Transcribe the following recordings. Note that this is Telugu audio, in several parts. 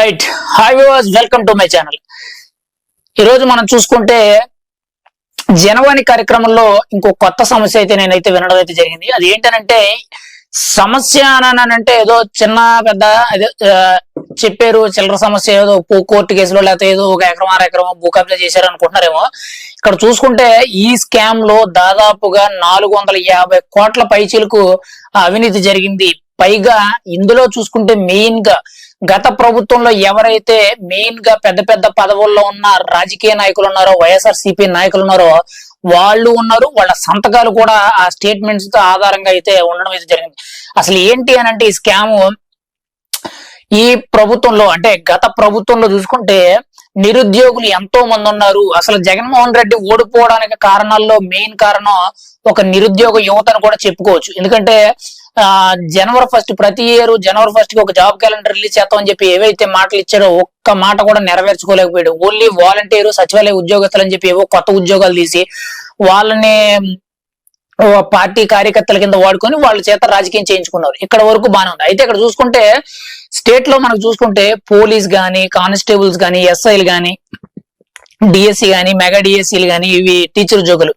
Right hi viewers welcome to my channel ఈరోజు మనం చూసుకుంటే జనవాణి కార్యక్రమంలో ఇంకో కొత్త సమస్య అయితే నేనైతే వినడం అయితే జరిగింది. అది ఏంటనంటే సమస్య అని అంటే ఏదో చిన్న పెద్ద చెప్పారు చిల్లర సమస్య ఏదో కోర్టు కేసులో లేకపోతే ఏదో ఒక ఎకరం ఆరు ఎకరం భూ కబ్జా చేశారు అనుకుంటున్నారేమో ఇక్కడ చూసుకుంటే ఈ స్కామ్లో దాదాపుగా నాలుగు వందల యాభై కోట్ల పైచీలకు అవినీతి జరిగింది. పైగా ఇందులో చూసుకుంటే మెయిన్గా గత ప్రభుత్వంలో ఎవరైతే మెయిన్గా పెద్ద పెద్ద పదవుల్లో ఉన్న రాజకీయ నాయకులు ఉన్నారో వైఎస్ఆర్ సిపి నాయకులు ఉన్నారో వాళ్ళు ఉన్నారు. వాళ్ళ సంతకాలు కూడా ఆ స్టేట్మెంట్స్తో ఆధారంగా అయితే ఉండడం అయితే జరిగింది. అసలు ఏంటి అని అంటే ఈ స్కామ్ ఈ ప్రభుత్వంలో అంటే గత ప్రభుత్వంలో చూసుకుంటే నిరుద్యోగులు ఎంతో మంది ఉన్నారు. అసలు జగన్మోహన్ రెడ్డి ఓడిపోవడానికి కారణాల్లో మెయిన్ కారణం ఒక నిరుద్యోగ యువతను కూడా చెప్పుకోవచ్చు. ఎందుకంటే జనవరి ఫస్ట్ ప్రతి ఇయర్ జనవరి ఫస్ట్కి ఒక జాబ్ క్యాలెండర్ రిలీజ్ చేస్తామని చెప్పి ఏవైతే మాటలు ఇచ్చారో ఒక్క మాట కూడా నెరవేర్చుకోలేకపోయాడు. ఓన్లీ వాలంటీర్ సచివాలయ ఉద్యోగస్తులు అని చెప్పి ఏవో కొత్త ఉద్యోగాలు తీసి వాళ్ళని పార్టీ కార్యకర్తల కింద వాడుకొని వాళ్ళ చేత రాజకీయం చేయించుకున్నారు. ఇక్కడ వరకు బాగానే ఉంది. అయితే ఇక్కడ చూసుకుంటే స్టేట్లో మనకు చూసుకుంటే పోలీస్ గాని కానిస్టేబుల్స్ గాని ఎస్ఐలు గాని డిఎస్సి గాని మెగా డిఎస్సీలు గాని ఇవి టీచర్ ఉద్యోగులు.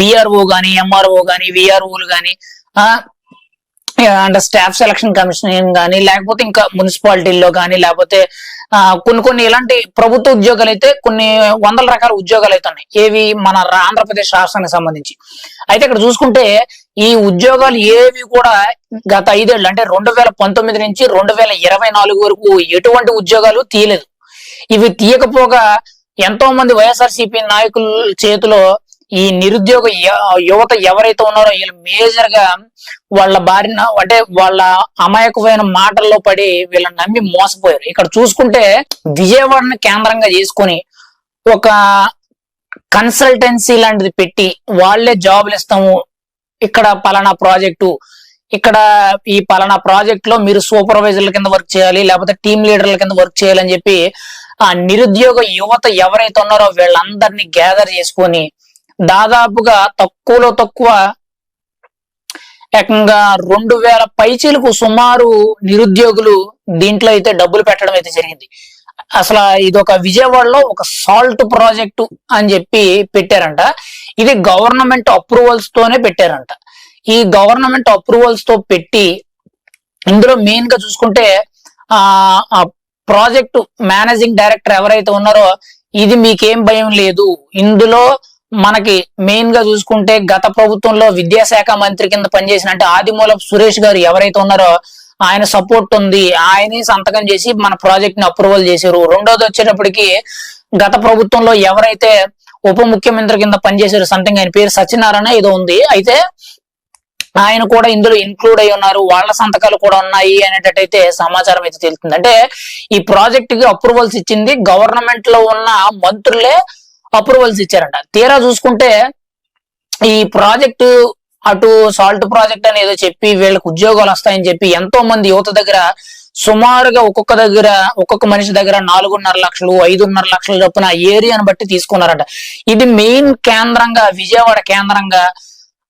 విఆర్ఓ గాని ఎంఆర్ఓ గాని విఆర్ఓలు గానీ అంటే అండ్ స్టాఫ్ సెలక్షన్ కమిషన్ కానీ లేకపోతే ఇంకా మున్సిపాలిటీల్లో కానీ లేకపోతే కొన్ని కొన్ని ఇలాంటి ప్రభుత్వ ఉద్యోగాలు అయితే కొన్ని వందల రకాల ఉద్యోగాలు అయితే ఉన్నాయి. ఏవి మన ఆంధ్రప్రదేశ్ రాష్ట్రానికి సంబంధించి. అయితే ఇక్కడ చూసుకుంటే ఈ ఉద్యోగాలు ఏవి కూడా గత ఐదేళ్ళు అంటే రెండు వేల పంతొమ్మిది నుంచి రెండు వేల ఇరవై నాలుగు వరకు ఎటువంటి ఉద్యోగాలు తీయలేదు. ఇవి తీయకపోగా ఎంతో మంది వైఎస్ఆర్సీపీ నాయకుల చేతిలో ఈ నిరుద్యోగ యువత ఎవరైతే ఉన్నారో వీళ్ళు మేజర్గా వాళ్ళ బారిన అంటే వాళ్ళ అమాయకమైన మాటల్లో పడి వీళ్ళని నమ్మి మోసపోయారు. ఇక్కడ చూసుకుంటే విజయవాడని కేంద్రంగా చేసుకొని ఒక కన్సల్టెన్సీ లాంటిది పెట్టి వాళ్ళే జాబులు ఇస్తాము ఇక్కడ పలానా ప్రాజెక్టు ఇక్కడ ఈ పలానా ప్రాజెక్ట్లో మీరు సూపర్వైజర్ల కింద వర్క్ చేయాలి లేకపోతే టీమ్ లీడర్ల కింద వర్క్ చేయాలని చెప్పి ఆ నిరుద్యోగ యువత ఎవరైతే ఉన్నారో వీళ్ళందరినీ గ్యాదర్ చేసుకొని దాదాపుగా తక్కువలో తక్కువ ఏకంగా రెండు వేల పైచీలకు సుమారు నిరుద్యోగులు దీంట్లో అయితే డబ్బులు పెట్టడం అయితే జరిగింది. అసలు ఇది ఒక విజయవాడలో ఒక సాల్ట్ ప్రాజెక్టు అని చెప్పి పెట్టారంట. ఇది గవర్నమెంట్ అప్రూవల్స్ తోనే పెట్టారంట. ఈ గవర్నమెంట్ అప్రూవల్స్తో పెట్టి ఇందులో మెయిన్గా చూసుకుంటే ఆ ప్రాజెక్టు మేనేజింగ్ డైరెక్టర్ ఎవరైతే ఉన్నారో ఇది మీకేం భయం లేదు. ఇందులో మనకి మెయిన్గా చూసుకుంటే గత ప్రభుత్వంలో విద్యాశాఖ మంత్రి కింద పనిచేసిన అంటే ఆదిమూలపు సురేష్ గారు ఎవరైతే ఉన్నారో ఆయన సపోర్ట్ ఉంది. ఆయనే సంతకం చేసి మన ప్రాజెక్ట్ని అప్రూవల్ చేశారు. రెండోది వచ్చేటప్పటికి గత ప్రభుత్వంలో ఎవరైతే ఉప ముఖ్యమంత్రి కింద పనిచేశారు సంథింగ్ ఆయన పేరు సత్యనారాయణ ఏదో ఉంది. అయితే ఆయన కూడా ఇందులో ఇన్క్లూడ్ అయి ఉన్నారు. వాళ్ళ సంతకాలు కూడా ఉన్నాయి అనేటట్టయితే సమాచారం అయితే తెలుస్తుంది. అంటే ఈ ప్రాజెక్ట్కి అప్రూవల్స్ ఇచ్చింది గవర్నమెంట్లో ఉన్న మంత్రులే అప్రూవల్స్ ఇచ్చారంట. తీరా చూసుకుంటే ఈ ప్రాజెక్టు అటు సాల్ట్ ప్రాజెక్ట్ అని ఏదో చెప్పి వీళ్ళకి ఉద్యోగాలు వస్తాయని చెప్పి ఎంతో మంది యువత దగ్గర సుమారుగా ఒక్కొక్క దగ్గర ఒక్కొక్క మనిషి దగ్గర నాలుగున్నర లక్షలు ఐదున్నర లక్షల చొప్పున ఏరియాను బట్టి తీసుకున్నారంట. ఇది మెయిన్ కేంద్రంగా విజయవాడ కేంద్రంగా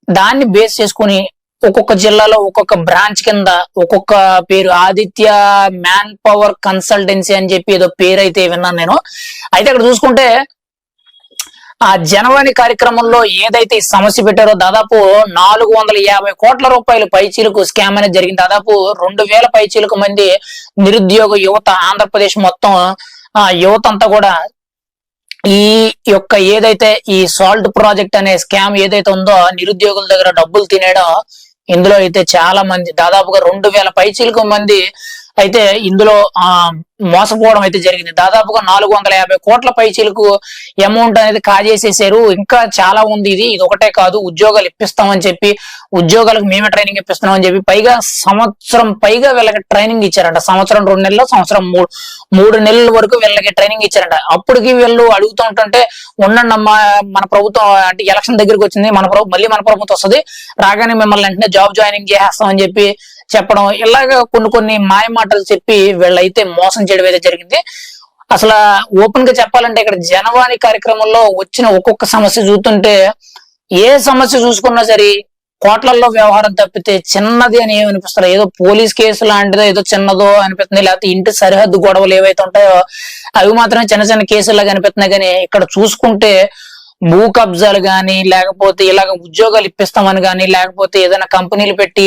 దాన్ని బేస్ చేసుకుని ఒక్కొక్క జిల్లాలో ఒక్కొక్క బ్రాంచ్ కింద ఒక్కొక్క పేరు ఆదిత్య మ్యాన్ పవర్ కన్సల్టెన్సీ అని చెప్పి ఏదో పేరు అయితే విన్నాను నేను. అయితే అక్కడ చూసుకుంటే ఆ జనవరి కార్యక్రమంలో ఏదైతే సమస్య పెట్టారో దాదాపు నాలుగు వందల యాభై కోట్ల రూపాయల పైచీలకు స్కామ్ అనేది జరిగింది. దాదాపు రెండు వేల పైచీలకు మంది నిరుద్యోగ యువత ఆంధ్రప్రదేశ్ మొత్తం ఆ యువత అంతా కూడా ఈ యొక్క ఏదైతే ఈ సాల్ట్ ప్రాజెక్ట్ అనే స్కామ్ ఏదైతే ఉందో నిరుద్యోగుల దగ్గర డబ్బులు తినేయడం ఇందులో అయితే చాలా మంది దాదాపుగా రెండు వేల పైచీలకు మంది అయితే ఇందులో ఆ మోసపోవడం అయితే జరిగింది. దాదాపుగా నాలుగు వందల యాభై కోట్ల పైచీలకు అమౌంట్ అనేది కాజేసేసారు ఇంకా చాలా ఉంది ఇది. ఇది ఒకటే కాదు. ఉద్యోగాలు ఇప్పిస్తామని చెప్పి ఉద్యోగాలకు మేమే ట్రైనింగ్ ఇప్పిస్తున్నామని చెప్పి పైగా సంవత్సరం పైగా వీళ్ళకి ట్రైనింగ్ ఇచ్చారంట. సంవత్సరం రెండు నెలలు సంవత్సరం మూడు మూడు నెలల వరకు వీళ్ళకి ట్రైనింగ్ ఇచ్చారంట. అప్పటికి వీళ్ళు అడుగుతూ ఉంటుంటే ఉండండి అమ్మా మన ప్రభుత్వం అంటే ఎలక్షన్ దగ్గరికి వచ్చింది. మన ప్రభు మళ్ళీ మన ప్రభుత్వం వస్తుంది. రాగానే మిమ్మల్ని వెంటనే జాబ్ జాయినింగ్ చేసేస్తామని చెప్పి చెప్పడం ఇలాగ కొన్ని కొన్ని మాయ మాటలు చెప్పి వీళ్ళైతే మోసం చేయడం అయితే జరిగింది. అసలు ఓపెన్గా చెప్పాలంటే ఇక్కడ జనవాణి కార్యక్రమంలో వచ్చిన ఒక్కొక్క సమస్య చూస్తుంటే ఏ సమస్య చూసుకున్నా సరే కోట్లల్లో వ్యవహారం తప్పితే చిన్నది అని ఏమనిపిస్తారు? ఏదో పోలీస్ కేసు లాంటిదో ఏదో చిన్నదో అనిపిస్తుంది. లేకపోతే ఇంటి సరిహద్దు గొడవలు ఏవైతే ఉంటాయో అవి మాత్రమే చిన్న చిన్న కేసులాగా అనిపిస్తున్నాయి. కానీ ఇక్కడ చూసుకుంటే భూ కబ్జాలు గాని లేకపోతే ఇలాగ ఉద్యోగాలు ఇప్పిస్తామని గాని లేకపోతే ఏదైనా కంపెనీలు పెట్టి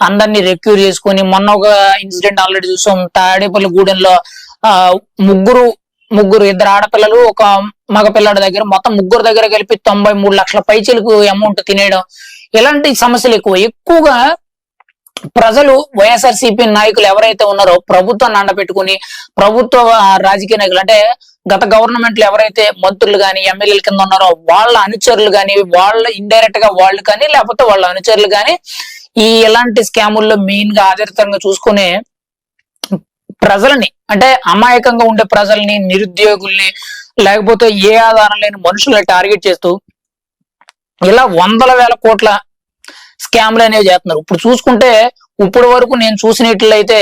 అందరినీ రెక్యూర్ చేసుకొని మొన్న ఒక ఇన్సిడెంట్ ఆల్రెడీ చూసాం. తాడేపల్లి గూడెంలో ఆ ముగ్గురు ముగ్గురు ఇద్దరు ఆడపిల్లలు ఒక మగ పిల్లాడి దగ్గర మొత్తం ముగ్గురు దగ్గర కలిపి తొంభై మూడు లక్షల పైచీలకు అమౌంట్ తినేయడం. ఇలాంటి సమస్యలు ఎక్కువ. ఎక్కువగా ప్రజలు వైఎస్ఆర్సీపీ నాయకులు ఎవరైతే ఉన్నారో ప్రభుత్వాన్ని అండపెట్టుకుని ప్రభుత్వ రాజకీయ నాయకులు అంటే గత గవర్నమెంట్లో ఎవరైతే మంత్రులు కానీ ఎమ్మెల్యేల కింద ఉన్నారో వాళ్ళ అనుచరులు కానీ వాళ్ళ ఇండైరెక్ట్గా వాళ్ళు కానీ లేకపోతే వాళ్ళ అనుచరులు కానీ ఈ ఇలాంటి స్కాముల్లో మెయిన్గా ఆధారితంగా చూసుకునే ప్రజలని అంటే అమాయకంగా ఉండే ప్రజల్ని నిరుద్యోగుల్ని లేకపోతే ఏ ఆధారం లేని మనుషుల్ని టార్గెట్ చేస్తూ ఇలా వందల వేల కోట్ల స్కామ్లు అనేవి చేస్తున్నారు. ఇప్పుడు చూసుకుంటే ఇప్పుడు వరకు నేను చూసినట్లయితే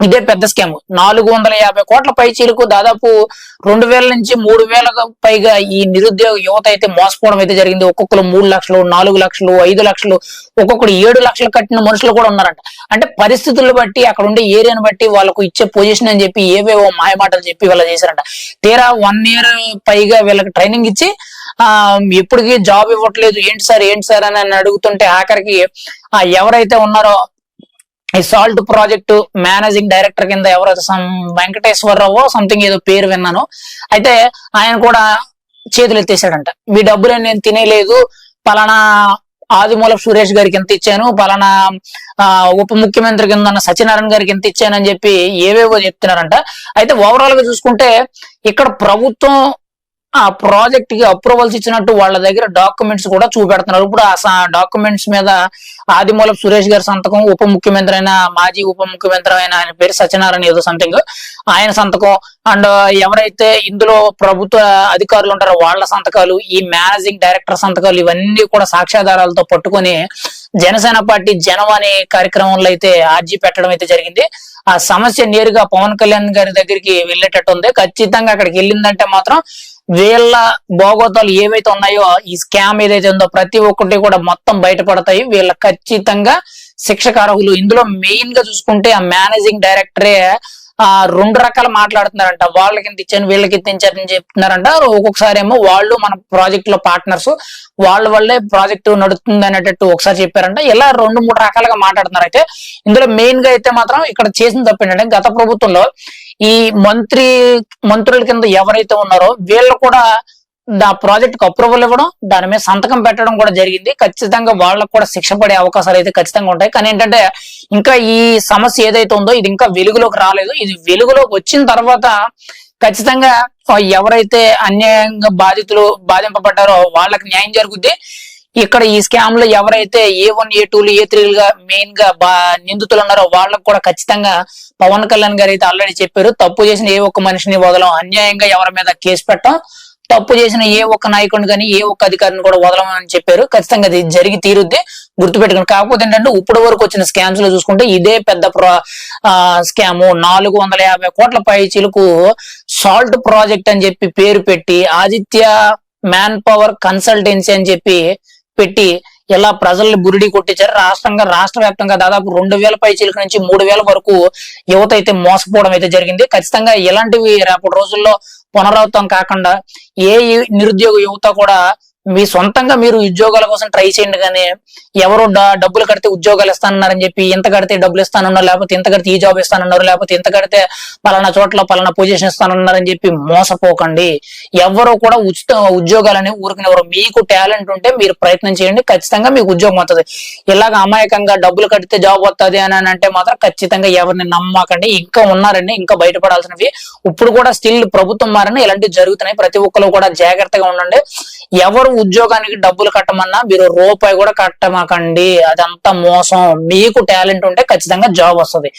ఇదే పెద్ద స్కామ్. నాలుగు వందల యాభై కోట్ల పైచీలకు దాదాపు రెండు వేల నుంచి మూడు వేలకు పైగా ఈ నిరుద్యోగ యువత అయితే మోసపోవడం అయితే జరిగింది. ఒక్కొక్కరు మూడు లక్షలు నాలుగు లక్షలు ఐదు లక్షలు ఒక్కొక్కరు ఏడు లక్షలు కట్టిన మనుషులు కూడా ఉన్నారంట. అంటే పరిస్థితులను బట్టి అక్కడ ఉండే ఏరియాను బట్టి వాళ్ళకు ఇచ్చే పొజిషన్ అని చెప్పి ఏవేవో మాయమాటలు చెప్పి వీళ్ళ చేశారంట. తీరా వన్ ఇయర్ పైగా వీళ్ళకి ట్రైనింగ్ ఇచ్చి ఆ ఎప్పటికీ జాబ్ ఇవ్వట్లేదు. ఏంటి సార్ ఏంటి సార్ అని నన్ను అడుగుతుంటే ఆఖరికి ఆ ఎవరైతే ఉన్నారో ఈ సాల్ట్ ప్రాజెక్ట్ మేనేజింగ్ డైరెక్టర్ కింద ఎవరైతే సమ్ వెంకటేశ్వరరావు సంథింగ్ ఏదో పేరు విన్నాను. అయితే ఆయన కూడా చేతులు ఎత్తేసాడంట మీ డబ్బులు నేను తినేలేదు. పలానా ఆదిమూలపు సురేష్ గారికి ఎంత ఇచ్చాను? పలానా ఆ, ఉప ముఖ్యమంత్రి కింద ఉన్న సత్యనారాయణ గారికి ఎంత ఇచ్చాను అని చెప్పి ఏవేవో చెప్తున్నారంట. అయితే ఓవరాల్గా చూసుకుంటే ఇక్కడ ప్రభుత్వం ఆ ప్రాజెక్ట్కి అప్రూవల్స్ ఇచ్చినట్టు వాళ్ళ దగ్గర డాక్యుమెంట్స్ కూడా చూపెడుతున్నారు. ఇప్పుడు ఆ డాక్యుమెంట్స్ మీద ఆదిమూలపు సురేష్ గారి సంతకం ఉప ముఖ్యమంత్రి అయిన మాజీ ఉప ముఖ్యమంత్రి అయిన ఆయన పేరు సత్యనారాయణ ఏదో సంథింగ్ ఆయన సంతకం. అండ్ ఎవరైతే ఇందులో ప్రభుత్వ అధికారులు ఉంటారో వాళ్ళ సంతకాలు ఈ మేనేజింగ్ డైరెక్టర్ సంతకాలు ఇవన్నీ కూడా సాక్ష్యాధారాలతో పట్టుకొని జనసేన పార్టీ జనం అనే కార్యక్రమంలో అయితే ఆర్జీ పెట్టడం అయితే జరిగింది. ఆ సమస్య నేరుగా పవన్ కళ్యాణ్ గారి దగ్గరికి వెళ్ళేటట్టు ఉంది ఖచ్చితంగా అక్కడికి వెళ్ళిందంటే మాత్రం వీళ్ళ భోగోతాలు ఏమైతే ఉన్నాయో ఈ స్కామ్ ఏదైతే ఉందో ప్రతి ఒక్కటి కూడా మొత్తం బయటపడతాయి. వీళ్ళ ఖచ్చితంగా శిక్షకు అర్హులు ఇందులో మెయిన్గా చూసుకుంటే ఆ మేనేజింగ్ డైరెక్టరే ఆ రెండు రకాల మాట్లాడుతున్నారంట. వాళ్ళకి ఇంత ఇచ్చాను వీళ్ళకి ఇంత ఇచ్చారని చెప్తున్నారంట. ఒక్కొక్కసారి ఏమో వాళ్ళు మన ప్రాజెక్ట్లో పార్ట్నర్స్ వాళ్ళ వల్లే ప్రాజెక్ట్ నడుస్తుంది అనేటట్టు ఒకసారి చెప్పారంట. ఇలా రెండు మూడు రకాలుగా మాట్లాడుతున్నారు. అయితే ఇందులో మెయిన్గా అయితే మాత్రం ఇక్కడ చేసిన తప్పు ఏంటంటే గత ప్రభుత్వంలో ఈ మంత్రి మంత్రుల కింద ఎవరైతే ఉన్నారో వీళ్ళు కూడా దా ప్రాజెక్ట్కు అప్రూవల్ ఇవ్వడం దాని మీద సంతకం పెట్టడం కూడా జరిగింది. ఖచ్చితంగా వాళ్ళకు కూడా శిక్ష పడే అవకాశాలు అయితే ఖచ్చితంగా ఉంటాయి. కానీ ఏంటంటే ఇంకా ఈ సమస్య ఏదైతే ఉందో ఇది ఇంకా వెలుగులోకి రాలేదు. ఇది వెలుగులోకి వచ్చిన తర్వాత ఖచ్చితంగా ఎవరైతే అన్యాయంగా బాధితులు బాధింపబడ్డారో వాళ్ళకి న్యాయం జరుగుద్ది. ఇక్కడ ఈ స్కామ్లో ఎవరైతే ఏ వన్ ఏ టూలు ఏ త్రీలుగా మెయిన్గా బా నిందితులు ఉన్నారో వాళ్ళకు కూడా ఖచ్చితంగా పవన్ కళ్యాణ్ గారు అయితే ఆల్రెడీ చెప్పారు. తప్పు చేసిన ఏ ఒక్క మనిషిని వదలం. అన్యాయంగా ఎవరి మీద కేసు పెట్టం. తప్పు చేసిన ఏ ఒక్క నాయకుడిని కానీ ఏ ఒక్క అధికారిని కూడా వదలమని చెప్పారు. ఖచ్చితంగా అది జరిగి తీరుద్ది. గుర్తుపెట్టుకుని కాకపోతే ఏంటంటే ఇప్పుడు వరకు వచ్చిన స్కామ్స్లో చూసుకుంటే ఇదే పెద్ద ప్రో స్కామ్ నాలుగు వందల యాభై కోట్ల పై చిలుకు సాల్ట్ ప్రాజెక్ట్ అని చెప్పి పేరు పెట్టి ఆదిత్య మ్యాన్ పవర్ కన్సల్టెన్సీ అని చెప్పి పెట్టి ఇలా ప్రజల్ని బురిడి కొట్టించారు. రాష్ట్రంగా రాష్ట్ర వ్యాప్తంగా దాదాపు రెండు వేల పై చిలుక నుంచి మూడు వేల వరకు యువత అయితే మోసపోవడం అయితే జరిగింది. ఖచ్చితంగా ఇలాంటివి రేపటి రోజుల్లో పునరావృతం కాకుండా ఏ నిరుద్యోగ యువత కూడా మీ సొంతంగా మీరు ఉద్యోగాల కోసం ట్రై చేయండి కానీ ఎవరు డబ్బులు కడితే ఉద్యోగాలు ఇస్తానన్నారని చెప్పి ఇంత కడితే డబ్బులు ఇస్తానన్నారు లేకపోతే ఇంత కడితే ఈ జాబ్ ఇస్తానన్నారు లేకపోతే ఇంత కడితే పలానా చోట్ల పలానా పొజిషన్ ఇస్తానన్నారని చెప్పి మోసపోకండి. ఎవరు కూడా ఉచిత ఉద్యోగాలని ఊరికినెవరు మీకు టాలెంట్ ఉంటే మీరు ప్రయత్నం చేయండి ఖచ్చితంగా మీకు ఉద్యోగం వస్తుంది ఇలాగ అమాయకంగా డబ్బులు కడితే జాబ్ వస్తుంది అని అని అంటే మాత్రం ఖచ్చితంగా ఎవరిని నమ్మకండి. ఇంకా ఉన్నారండి ఇంకా బయటపడాల్సినవి. ఇప్పుడు కూడా స్టిల్ ప్రభుత్వం మారని ఇలాంటివి జరుగుతున్నాయి. ప్రతి ఒక్కరు కూడా జాగ్రత్తగా ఉండండి. ఎవరు ఉద్యోగానికి డబ్బులు కట్టమన్నా మీరు రూపాయి కూడా కట్టమాకండి. అదంతా మోసం. మీకు టాలెంట్ ఉంటే ఖచ్చితంగా జాబ్ వస్తుంది.